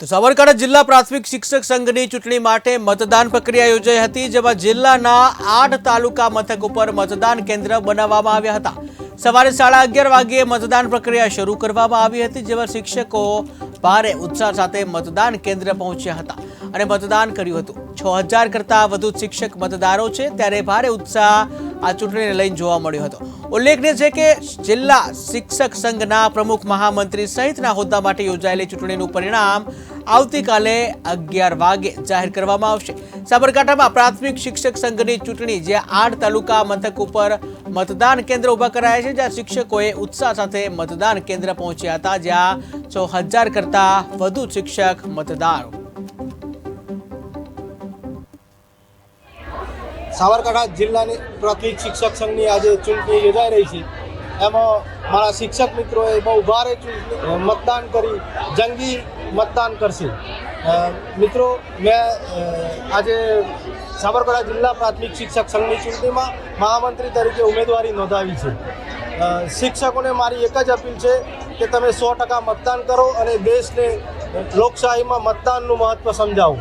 તો સાબરકાંઠા જિલ્લા પ્રાથમિક શિક્ષક સંઘની ચૂંટણી માટે મતદાન પ્રક્રિયા યોજાઈ હતી, જેમાં જિલ્લાના આઠ તાલુકા મથક ઉપર મતદાન કેન્દ્ર બનાવવામાં આવ્યા હતા. સવારે સાડા અગિયાર વાગ્યે મતદાન પ્રક્રિયા શરૂ કરવામાં આવી હતી, જેમાં શિક્ષકો ભારે ઉત્સાહ સાથે મતદાન કેન્દ્ર પહોંચ્યા હતા અને મતદાન કર્યું હતું. છ હજાર કરતાં વધુ શિક્ષક મતદારો છે, ત્યારે ભારે ઉત્સાહ આ ચૂંટણીને લઈને જોવા મળ્યો હતો. ઉલ્લેખનીય છે કે જિલ્લા શિક્ષક સંઘના પ્રમુખ મહામંત્રી સહિતના હોદ્દા માટે યોજાયેલી ચૂંટણીનું પરિણામ આવતીકાલે અગિયાર વાગે જાહેર કરવામાં આવશે. સાબરકાંઠામાં પ્રાથમિક શિક્ષક સંઘની ચૂંટણી જે આઠ તાલુકા મથક ઉપર મતદાન કેન્દ્ર ઊભા કરાયા છે, જ્યાં શિક્ષકોએ ઉત્સાહ સાથે મતદાન કેન્દ્ર પહોંચ્યા હતા, જ્યાં છ હજાર કરતાં વધુ શિક્ષક મતદારો સાબરકાંઠા જિલ્લાની પ્રાથમિક શિક્ષક સંઘની આજે ચૂંટણી યોજાઈ રહી છે. એમાં મારા શિક્ષક મિત્રોએ બહુ ભારે મતદાન કરી, જંગી મતદાન કરશે. મિત્રો, મેં આજે સાબરકાંઠા જિલ્લા પ્રાથમિક શિક્ષક સંઘની ચૂંટણીમાં મહામંત્રી તરીકે ઉમેદવારી નોંધાવી છે. શિક્ષકોને મારી એક જ અપીલ છે કે તમે સો ટકા મતદાન કરો અને દેશને લોકશાહીમાં મતદાનનું મહત્ત્વ સમજાવો.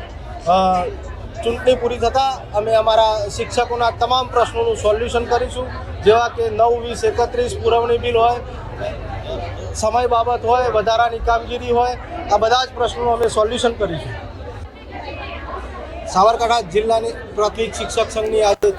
ચૂંટણી પૂરી થતાં અમે અમારા શિક્ષકોના તમામ પ્રશ્નોનું સોલ્યુશન કરીશું. જેવા કે નવ, વીસ, એકત્રીસ પુરવણી બિલ હોય, સમય બાબત હોય, વધારાની કામગીરી હોય, આ બધા જ પ્રશ્નોનું અમે સોલ્યુશન કરીશું. સાબરકાંઠા જિલ્લાની પ્રાથમિક શિક્ષક સંઘની આજે